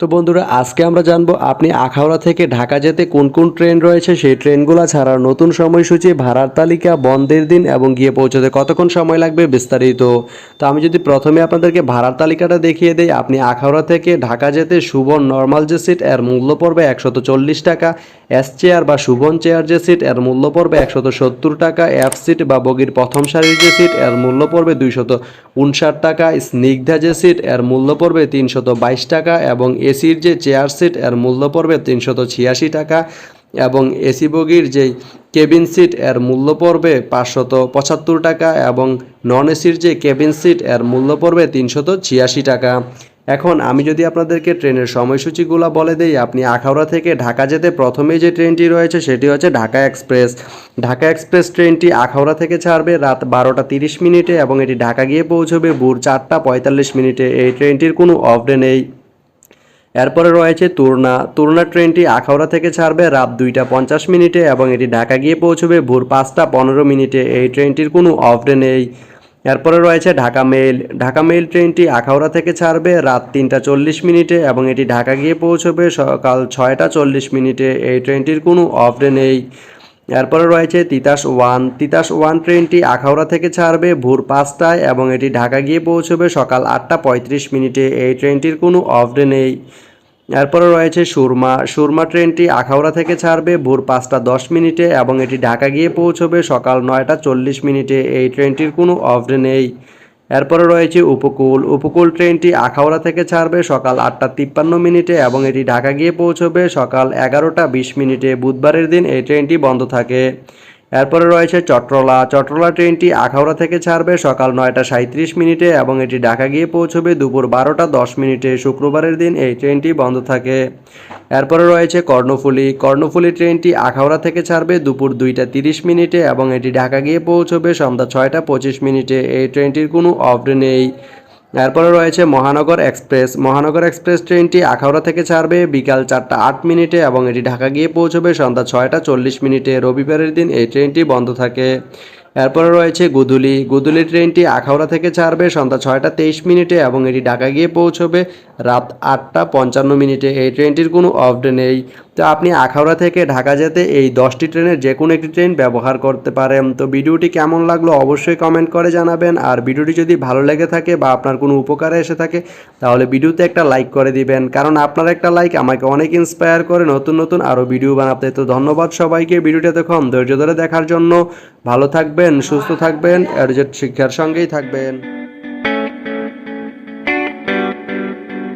তো বন্ধুরা, আজকে আমরা জানব আপনি আখাউড়া থেকে ঢাকা যেতে কোন কোন ট্রেন রয়েছে? সেই ট্রেনগুলো ছাড়ার নতুন সময়সূচি, ভাড়ার তালিকা, বন্ধের দিন এবং গিয়ে পৌঁছতে কতক্ষণ সময় লাগবে বিস্তারিত। তো আমি যদি প্রথমে আপনাদেরকে ভাড়ার তালিকাটা দেখিয়ে দেই, আপনি আখাউড়া থেকে ঢাকা যেতে সুবন নর্মাল যে সিট, এর মূল্য পড়বে একশত চল্লিশ টাকা। এস চেয়ার বা সুবন চেয়ার যে সিট, এর মূল্য পড়বে একশত সত্তর টাকা। এফ সিট বা বগির প্রথম সারির যে সিট, এর মূল্য পড়বে দুইশত উনষাট টাকা। স্নিগ্ধা যে সিট, এর মূল্য পড়বে তিনশত বাইশ টাকা এবং এসির যে চেয়ার সিট এর মূল্য পড়বে তিনশত ছিয়াশি টাকা এবং এসি বগির যেই কেবিন সিট এর মূল্য পড়বে পাঁচশত পঁচাত্তর টাকা এবং নন এসির যে কেবিন সিট এর মূল্য পড়বে তিনশত ছিয়াশি টাকা। এখন আমি যদি আপনাদেরকে ট্রেনের সময়সূচিগুলো বলে দেই, আপনি আখাউড়া থেকে ঢাকা যেতে প্রথমে যে ট্রেনটি রয়েছে, সেটি হচ্ছে ঢাকা এক্সপ্রেস। ঢাকা এক্সপ্রেস ট্রেনটি আখাউড়া থেকে ছাড়বে রাত বারোটা তিরিশ মিনিটে এবং এটি ঢাকা গিয়ে পৌঁছবে ভোর চারটা পঁয়তাল্লিশ মিনিটে। এই ট্রেনটির কোনো অফ ডে নেই। এরপরে রয়েছে তুরনা। তুরনা ট্রেনটি আখাউড়া থেকে ছাড়বে রাত দুইটা পঞ্চাশ মিনিটে এবং এটি ঢাকা গিয়ে পৌঁছবে ভোর পাঁচটা পনেরো মিনিটে। এই ট্রেনটির কোনো অফ ডে নেই। এরপরে রয়েছে ঢাকা মেল ঢাকা মেল ট্রেনটি আখাউড়া থেকে ছাড়বে রাত তিনটা চল্লিশ মিনিটে এবং এটি ঢাকা গিয়ে পৌঁছবে সকাল ছয়টা চল্লিশ মিনিটে। এই ট্রেনটির কোনো অফ ডে নেই। এরপরে রয়েছে তিতাস ওয়ান। তিতাস ওয়ান ট্রেনটি আখাউড়া থেকে ছাড়বে ভোর পাঁচটায় এবং এটি ঢাকা গিয়ে পৌঁছবে সকাল আটটা পঁয়ত্রিশ মিনিটে। এই ট্রেনটির কোনো অফ ডে নেই। এরপরে রয়েছে সুরমা। সুরমা ট্রেনটি আখাউড়া থেকে ছাড়বে ভোর পাঁচটা দশ মিনিটে এবং এটি ঢাকা গিয়ে পৌঁছবে সকাল নয়টা চল্লিশ মিনিটে। এই ট্রেনটির কোনো অফ ডে নেই। এরপরে রয়েছে উপকূল। উপকূল ট্রেনটি আখাউড়া থেকে ছাড়বে সকাল আটটা তিপ্পান্ন মিনিটে এবং এটি ঢাকা গিয়ে পৌঁছবে সকাল এগারোটা বিশ মিনিটে। বুধবারের দিন এই ট্রেনটি বন্ধ থাকে। এরপরে রয়েছে চট্রলা। চট্রলা ট্রেনটি আখাউড়া থেকে ছাড়বে সকাল নয়টা সাঁত্রিশ মিনিটে এবং এটি ঢাকা গিয়ে পৌঁছবে দুপুর বারোটা দশ মিনিটে। শুক্রবারের দিন এই ট্রেনটি বন্ধ থাকে। এরপরে রয়েছে কর্ণফুলী। কর্ণফুলী ট্রেনটি আখাউড়া থেকে ছাড়বে দুপুর দুইটা তিরিশ মিনিটে এবং এটি ঢাকা গিয়ে পৌঁছবে সন্ধ্যা ছয়টা পঁচিশ মিনিটে। এই ট্রেনটির কোনো অফ নেই। এরপরে রয়েছে মহানগর এক্সপ্রেস। মহানগর এক্সপ্রেস ট্রেনটি আখাউড়া থেকে ছাড়বে বিকাল চারটা আট মিনিটে এবং এটি ঢাকা গিয়ে পৌঁছবে সন্ধ্যা ছয়টা চল্লিশ মিনিটে। রবিবারের দিন এই ট্রেনটি বন্ধ থাকে। এরপরে রয়েছে গুদুলি। গুদুলি ট্রেনটি আখাউড়া থেকে ছাড়বে সন্ধ্যা ছয়টা তেইশ মিনিটে এবং এটি ঢাকা গিয়ে পৌঁছবে রাত আটটা পঞ্চান্ন মিনিটে। এই ট্রেনটির কোনো অফ ডে নেই। তো আপনি আখাউড়া থেকে ঢাকা যেতে এই দশটি ট্রেনের যে কোনো একটি ট্রেন ব্যবহার করতে পারেন। তো ভিডিওটি কেমন লাগল অবশ্যই কমেন্ট করে জানাবেন। আর ভিডিওটি যদি ভালো লেগে থাকে বা আপনার কোনো উপকারে এসে থাকে, তাহলে ভিডিওতে একটা লাইক করে দিবেন। কারণ আপনার একটা লাইক আমাকে অনেক ইন্সপায়ার করে নতুন নতুন আরও ভিডিও বানাতে। তো ধন্যবাদ সবাইকে ভিডিওটি এতক্ষণ ধৈর্য ধরে দেখার জন্য। ভালো থাকবেন, সুস্থ থাকবেন অ্যাডজেট শিক্ষার সঙ্গেই থাকবেন।